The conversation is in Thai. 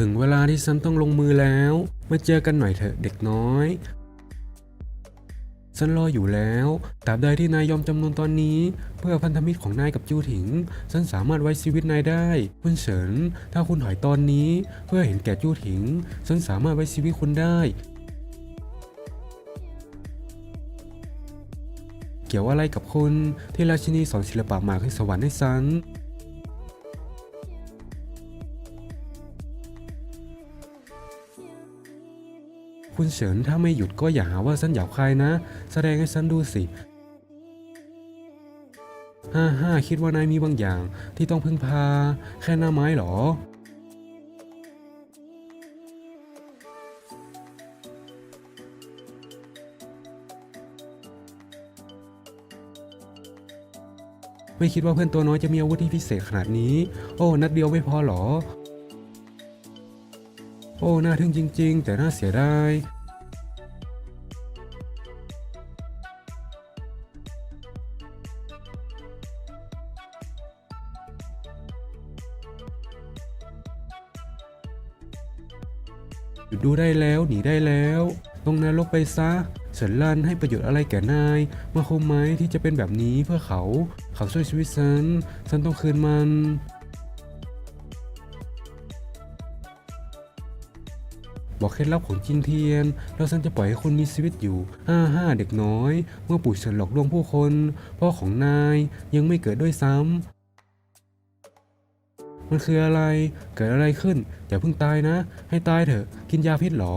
ถึงเวลาที่ฉันต้องลงมือแล้ว มาเจอกันหน่อยเถอะเด็กน้อย ฉันรออยู่แล้วตราบใดที่นายยอมจำนนตอนนี้ เพื่อพันธมิตรของนายกับจูถิง ฉันสามารถไว้ชีวิตนายได้ คุณเฉิน ถ้าคุณถอยตอนนี้ เพื่อเห็นแก่จูถิง ฉันสามารถไว้ชีวิตคุณได้ เกี่ยวอะไรกับคุณที่ราชินีสอนศิลปะหมากให้สวรรค์ให้ฉัน คุณเฉินถ้าไม่หยุดก็อย่าหาว่าฉันหยาบคายนะ แสดงให้ฉันดูสิฮ่าฮ่าคิดว่านายมีบางอย่างที่ต้องพึ่งพา แค่หน้าไม้เหรอ ไม่คิดว่าเพื่อนตัวน้อยจะมีอาวุธที่พิเศษขนาดนี้ โอ้ นัดเดียวไม่พอเหรอ โอ้น่าทึ่งจริง ๆ แต่น่าเสียดายหยุดดูได้แล้วหนีได้แล้วลงนรกไปซะเฉินลันให้ประโยชน์อะไรแก่นายมาคมไหมที่จะเป็นแบบนี้เพื่อเขา เขาช่วยชีวิตฉันฉันต้องคืนมัน บอกเคล็ดลับของจินเทียน แล้วฉันจะปล่อยให้คุณมีชีวิตอยู่ห้าห้าเด็กน้อย เมื่อปู่เฉินหลอกลวงผู้คน พ่อของนายยังไม่เกิดด้วยซ้ำมันคืออะไร เกิดอะไรขึ้น อย่าเพิ่งตายนะ ให้ตายเถอะ กินยาพิษหรอ